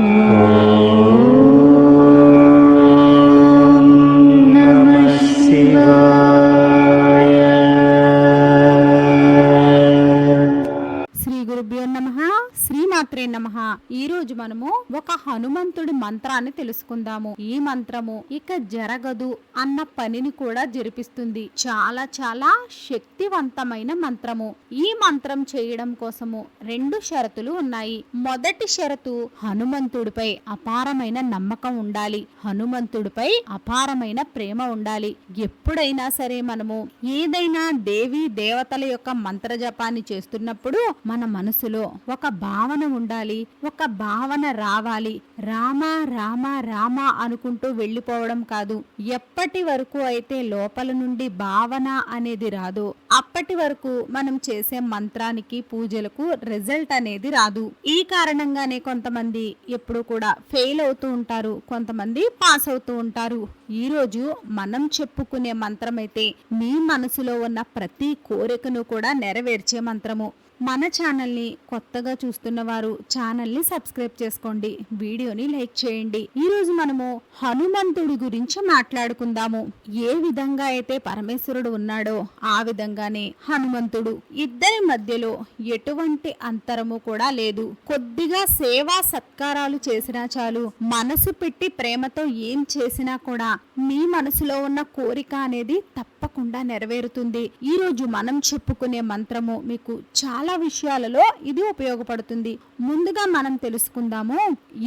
నమ శ్రీమాత్రే నమ. ఈ రోజు మనము ఒక హనుమంతుడి మంత్రాన్ని తెలుసుకుందాము. ఈ మంత్రము ఇక జరగదు అన్న పనిని కూడా జరిపిస్తుంది. చాలా చాలా శక్తివంతమైన మంత్రము. ఈ మంత్రం చేయడం కోసము రెండు షరతులు ఉన్నాయి. మొదటి షరతు హనుమంతుడిపై అపారమైన నమ్మకం ఉండాలి. హనుమంతుడిపై అపారమైన ప్రేమ ఉండాలి. ఎప్పుడైనా సరే మనము ఏదైనా దేవి దేవతల యొక్క మంత్ర జపాన్ని చేస్తున్నప్పుడు మన మనసులో ఒక భావన ఉండాలి ఒక భావన రావాలి. రామ రామ రామ అనుకుంటూ వెళ్ళిపోవడం కాదు. ఎప్పటి వరకు అయితే లోపల నుండి భావన అనేది రాదు అప్పటి వరకు మనం చేసే మంత్రానికి పూజలకు రిజల్ట్ అనేది రాదు. ఈ కారణంగానే కొంతమంది ఎప్పుడు కూడా ఫెయిల్ అవుతూ ఉంటారు కొంతమంది పాస్ అవుతూ ఉంటారు. ఈ రోజు మనం చెప్పుకునే మంత్రం అయితే మీ మనసులో ఉన్న ప్రతి కోరికను కూడా నెరవేర్చే మంత్రము. మన ఛానల్ని కొత్తగా చూస్తున్న వారు ఛానల్ని సబ్స్క్రైబ్ చేసుకోండి. వీడియోని లైక్ చేయండి. ఈ రోజు మనము హనుమంతుడి గురించి మాట్లాడుకుందాము. ఏ విధంగా అయితే పరమేశ్వరుడు ఉన్నాడో ఆ విధంగానే హనుమంతుడు ఇద్దరి మధ్యలో ఎటువంటి అంతరము కూడా లేదు. కొద్దిగా సేవా సత్కారాలు చేసినా చాలు మనసు పెట్టి ప్రేమతో ఏం చేసినా కూడా మీ మనసులో ఉన్న కోరిక అనేది తప్ప తప్పకుండా నెరవేరుతుంది. ఈ రోజు మనం చెప్పుకునే మంత్రము మీకు చాలా విషయాలలో ఇది ఉపయోగపడుతుంది. ముందుగా మనం తెలుసుకుందాము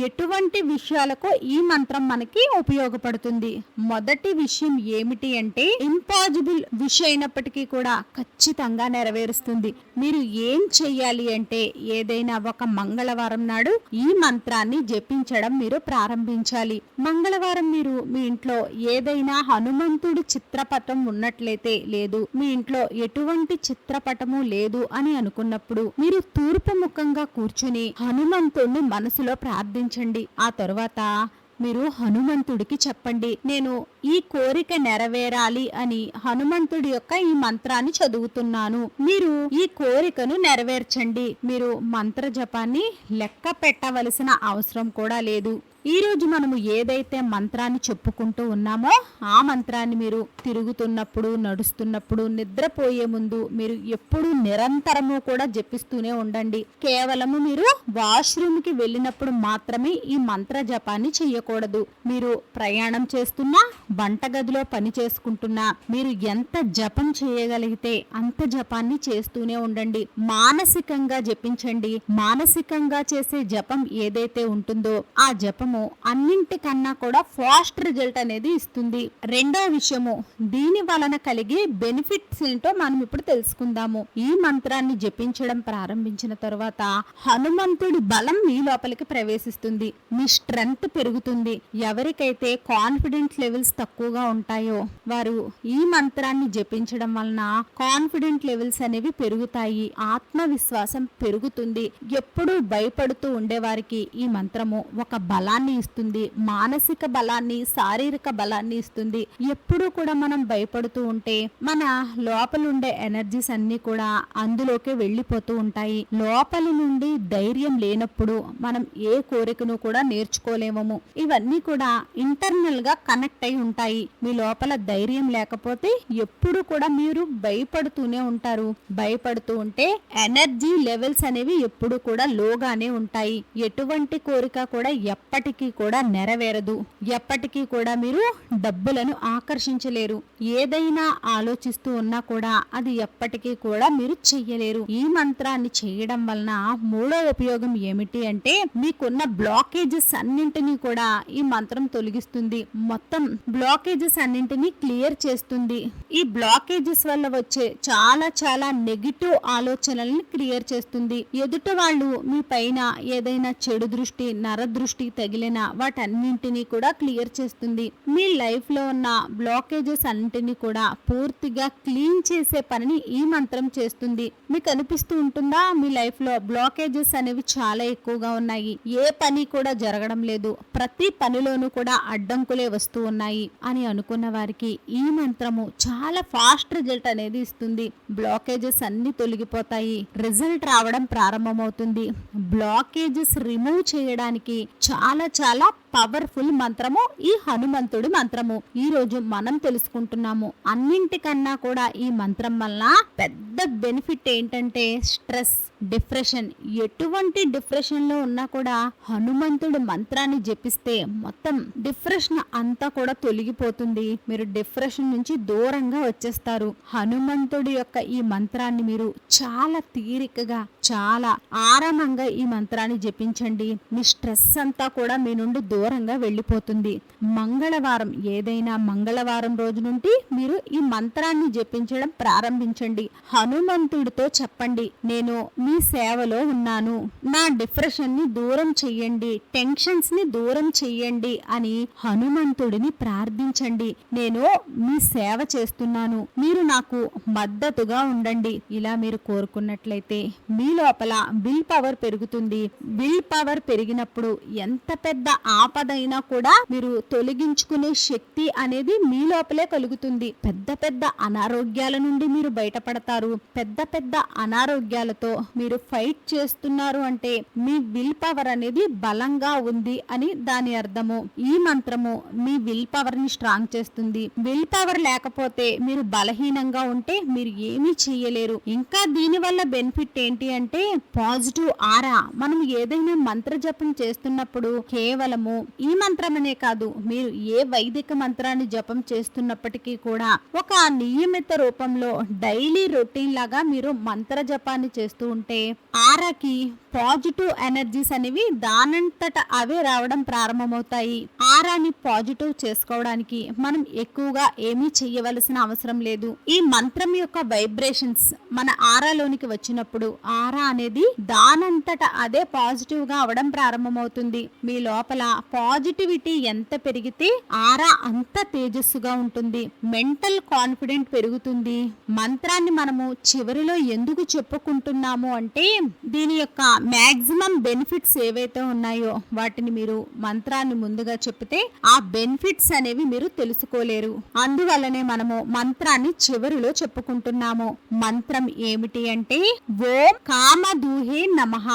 ఎటువంటి విషయాలకు ఈ మంత్రం మనకి ఉపయోగపడుతుంది? మొదటి విషయం ఏమిటి అంటే ఇంపాసిబుల్ విషయం అయినప్పటికీ కూడా ఖచ్చితంగా నెరవేరుస్తుంది. మీరు ఏం చెయ్యాలి అంటే ఏదైనా ఒక మంగళవారం నాడు ఈ మంత్రాన్ని జపించడం మీరు ప్రారంభించాలి. మంగళవారం మీరు మీ ఇంట్లో ఏదైనా హనుమంతుడి చిత్రపటం ఉన్నట్టు ఉన్నట్లయితే లేదు. మీ ఇంట్లో ఎటువంటి చిత్రపటము లేదు అని అనుకున్నప్పుడు మీరు తూర్పు ముఖంగా కూర్చుని హనుమంతుడిని మనసులో ప్రార్థించండి. ఆ తరువాత మీరు హనుమంతుడికి చెప్పండి. నేను ఈ కోరిక నెరవేరాలి అని హనుమంతుడి యొక్క ఈ మంత్రాన్ని చదువుతున్నాను. మీరు ఈ కోరికను నెరవేర్చండి. మీరు మంత్ర జపాన్ని లెక్క పెట్టవలసిన అవసరం కూడా లేదు. ఈ రోజు మనము ఏదైతే మంత్రాన్ని చెప్పుకుంటూ ఉన్నామో ఆ మంత్రాన్ని మీరు తిరుగుతున్నప్పుడు నడుస్తున్నప్పుడు నిద్రపోయే ముందు మీరు ఎప్పుడు నిరంతరము కూడా జపిస్తూనే ఉండండి. కేవలము మీరు వాష్రూమ్కి వెళ్ళినప్పుడు మాత్రమే ఈ మంత్ర జపాన్ని చేయకూడదు. మీరు ప్రయాణం చేస్తున్నా వంటగదిలో పని చేసుకుంటున్నా మీరు ఎంత జపం చేయగలిగితే అంత జపాన్ని చేస్తూనే ఉండండి. మానసికంగా జపించండి. మానసికంగా చేసే జపం ఏదైతే ఉంటుందో ఆ జపం జపము అన్నింటికన్నా కూడా ఫాస్ట్ రిజల్ట్ అనేది ఇస్తుంది. రెండో విషయము దీని వలన కలిగే బెనిఫిట్స్ ఏంటో మనం ఇప్పుడు తెలుసుకుందాము. ఈ మంత్రాన్ని జపించడం ప్రారంభించిన తర్వాత హనుమంతుడి బలం మీ లోపలికి ప్రవేశిస్తుంది. మీ స్ట్రెంగ్త్ పెరుగుతుంది. ఎవరికైతే కాన్ఫిడెంట్ లెవెల్స్ తక్కువగా ఉంటాయో వారు ఈ మంత్రాన్ని జపించడం వలన కాన్ఫిడెంట్ లెవెల్స్ అనేవి పెరుగుతాయి. ఆత్మవిశ్వాసం పెరుగుతుంది. ఎప్పుడూ భయపడుతూ ఉండేవారికి ఈ మంత్రము ఒక బలాన్ని ఇస్తుంది మానసిక బలాన్ని శారీరక బలాన్ని ఇస్తుంది. ఎప్పుడూ కూడా మనం భయపడుతూ ఉంటే మన లోపల ఉండే ఎనర్జీస్ అన్ని కూడా అందులోకి వెళ్ళిపోతూ ఉంటాయి. లోపల నుండి ధైర్యం లేనప్పుడు మనం ఏ కోరికను కూడా నేర్చుకోలేము ఇవన్నీ కూడా ఇంటర్నల్గా కనెక్ట్ అయి ఉంటాయి. మీ లోపల ధైర్యం లేకపోతే ఎప్పుడు కూడా మీరు భయపడుతూనే ఉంటారు. భయపడుతూ ఉంటే ఎనర్జీ లెవెల్స్ అనేవి ఎప్పుడు కూడా లోగానే ఉంటాయి. ఎటువంటి కోరిక కూడా ఎప్పటి ఎప్పటికీ కూడా నెరవేరదు. ఎప్పటికీ కూడా మీరు డబ్బులను ఆకర్షించలేరు. ఏదైనా ఆలోచిస్తూ ఉన్నా కూడా అది ఎప్పటికీ కూడా మీరు చెయ్యలేరు. ఈ మంత్రాన్ని చేయడం వలన మూడో ఉపయోగం ఏమిటి అంటే మీకున్న బ్లాకేజెస్ అన్నింటినీ కూడా ఈ మంత్రం తొలగిస్తుంది. మొత్తం బ్లాకేజెస్ అన్నింటినీ క్లియర్ చేస్తుంది. ఈ బ్లాకేజెస్ వల్ల వచ్చే చాలా చాలా నెగిటివ్ ఆలోచనల్ని క్లియర్ చేస్తుంది. ఎదుట వాళ్ళు మీ పైన ఏదైనా చెడు దృష్టి నర దృష్టి తగిలి వెళ్ళినా వాటన్నింటినీ కూడా క్లియర్ చేస్తుంది. మీ లైఫ్లో ఉన్న బ్లాకేజెస్ అన్నింటినీ కూడా పూర్తిగా క్లీన్ చేసే పనిని ఈ మంత్రం చేస్తుంది. మీకు అనిపిస్తూ ఉంటుందా? మీ లైఫ్లో బ్లాకేజెస్ అనేవి చాలా ఎక్కువగా ఉన్నాయి. ఏ పని కూడా జరగడం లేదు. ప్రతి పనిలోనూ కూడా అడ్డంకులే వస్తూ ఉన్నాయి అని అనుకున్న వారికి ఈ మంత్రము చాలా ఫాస్ట్ రిజల్ట్ అనేది ఇస్తుంది. బ్లాకేజెస్ అన్ని తొలగిపోతాయి. రిజల్ట్ రావడం ప్రారంభమవుతుంది. బ్లాకేజెస్ రిమూవ్ చేయడానికి చాలా చాలా పవర్ఫుల్ మంత్రము ఈ హనుమంతుడి మంత్రము. ఈ రోజు మనం తెలుసుకుంటున్నాము. అన్నింటికన్నా కూడా ఈ మంత్రం వల్ల పెద్ద బెనిఫిట్ ఏంటంటే స్ట్రెస్ డిప్రెషన్. ఎటువంటి డిప్రెషన్లో ఉన్నా కూడా హనుమంతుడి మంత్రాన్ని జపిస్తే మొత్తం డిప్రెషన్ అంతా కూడా తొలగిపోతుంది. మీరు డిప్రెషన్ నుంచి దూరంగా వచ్చేస్తారు. హనుమంతుడి యొక్క ఈ మంత్రాన్ని మీరు చాలా తీరికగా చాలా ఆరామంగా ఈ మంత్రాన్ని జపించండి. మీ స్ట్రెస్ అంతా కూడా మీ నుండి దూరం దూరంగా వెళ్ళిపోతుంది. మంగళవారం ఏదైనా మంగళవారం రోజు నుండి మీరు ఈ మంత్రాన్ని జపించడం ప్రారంభించండి. హనుమంతుడితో చెప్పండి నేను మీ సేవలో ఉన్నాను. నా డిప్రెషన్ని దూరం చెయ్యండి. టెన్షన్స్ని దూరం చెయ్యండి అని హనుమంతుడిని ప్రార్థించండి. నేను మీ సేవ చేస్తున్నాను. మీరు నాకు మద్దతుగా ఉండండి ఇలా మీరు కోరుకున్నట్లయితే మీ లోపల విల్ పవర్ పెరుగుతుంది. విల్ పవర్ పెరిగినప్పుడు ఎంత పెద్ద ఆపదైనా కూడా మీరు తొలగించుకునే శక్తి అనేది మీ లోపలే కలుగుతుంది. పెద్ద పెద్ద అనారోగ్యాల నుండి మీరు బయటపడతారు. పెద్ద పెద్ద అనారోగ్యాలతో మీరు ఫైట్ చేస్తున్నారు అంటే మీ విల్ పవర్ అనేది బలంగా ఉంది అని దాని అర్థము. ఈ మంత్రము మీ విల్ పవర్ని స్ట్రాంగ్ చేస్తుంది. విల్ పవర్ లేకపోతే మీరు బలహీనంగా ఉంటే మీరు ఏమీ చేయలేరు. ఇంకా దీని వల్ల బెనిఫిట్ ఏంటి అంటే పాజిటివ్ ఆరా. మనం ఏదైనా మంత్ర జపం చేస్తున్నప్పుడు కేవలము ఈ మంత్రమనే కాదు మీరు ఏ వైదిక మంత్రాన్ని జపం చేస్తున్నప్పటికీ కూడా ఒక నియమిత రూపంలో డైలీ రొటీన్ లాగా మీరు మంత్ర జపాన్ని చేస్తూ ఉంటే ఆరాకి పాజిటివ్ ఎనర్జీస్ అనేవి దానంతట అవే రావడం ప్రారంభమవుతాయి. ఆరాని పాజిటివ్ చేసుకోవడానికి మనం ఎక్కువగా ఏమీ చెయ్యవలసిన అవసరం లేదు. ఈ మంత్రం యొక్క వైబ్రేషన్స్ మన ఆరాలోనికి వచ్చినప్పుడు ఆరా అనేది దానంతట అదే పాజిటివ్గా అవడం ప్రారంభమవుతుంది. మీ లోపల పాజిటివిటీ ఎంత పెరిగితే ఆరా అంత తేజస్సుగా ఉంటుంది. మెంటల్ కాన్ఫిడెంట్ పెరుగుతుంది. మంత్రాన్ని మనము చివరిలో ఎందుకు చెప్పుకుంటున్నాము అంటే దీని యొక్క మ్యాక్సిమం బెనిఫిట్స్ ఏవైతే ఉన్నాయో వాటిని మీరు మంత్రాన్ని ముందుగా చెప్తే ఆ బెనిఫిట్స్ అనేవి మీరు తెలుసుకోలేరు. అందువల్లనే మనము మంత్రాన్ని చివరిలో చెప్పుకుంటున్నాము. మంత్రం ఏమిటి అంటే ఓం కామదూహే నమః.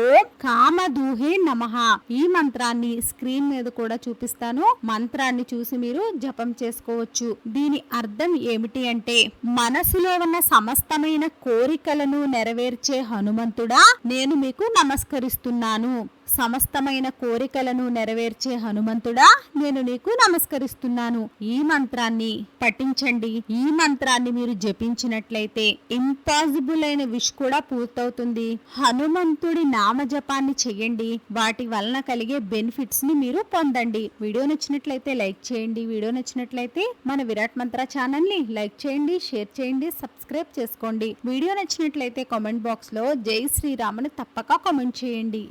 ఓం కామదూహే నమ. ఈ మంత్రాన్ని స్క్రీన్ మీద కూడా చూపిస్తాను. మంత్రాన్ని చూసి మీరు జపం చేసుకోవచ్చు. దీని అర్థం ఏమిటి అంటే మనసులో ఉన్న సమస్తమైన కోరికలను నెరవేర్చే హనుమంతుడా నేను మీకు నమస్కరిస్తున్నాను. సమస్తమైన కోరికలను నెరవేర్చే హనుమంతుడా నేను నీకు నమస్కరిస్తున్నాను. ఈ మంత్రాన్ని పఠించండి. ఈ మంత్రాన్ని మీరు జపించినట్లయితే ఇంపాసిబుల్ అయిన విష్ కూడా పూర్తవుతుంది. హనుమంతుడి నామజపాన్ని చేయండి వాటి వలన కలిగే బెనిఫిట్స్ని మీరు పొందండి. వీడియో నచ్చినట్లయితే లైక్ చేయండి. వీడియో నచ్చినట్లయితే మన విరాట్ మంత్ర ఛానల్ని లైక్ చేయండి షేర్ చేయండి సబ్స్క్రైబ్ చేసుకోండి. వీడియో నచ్చినట్లయితే కామెంట్ బాక్స్లో జై శ్రీరామ్ అని తప్పక కామెంట్ చేయండి.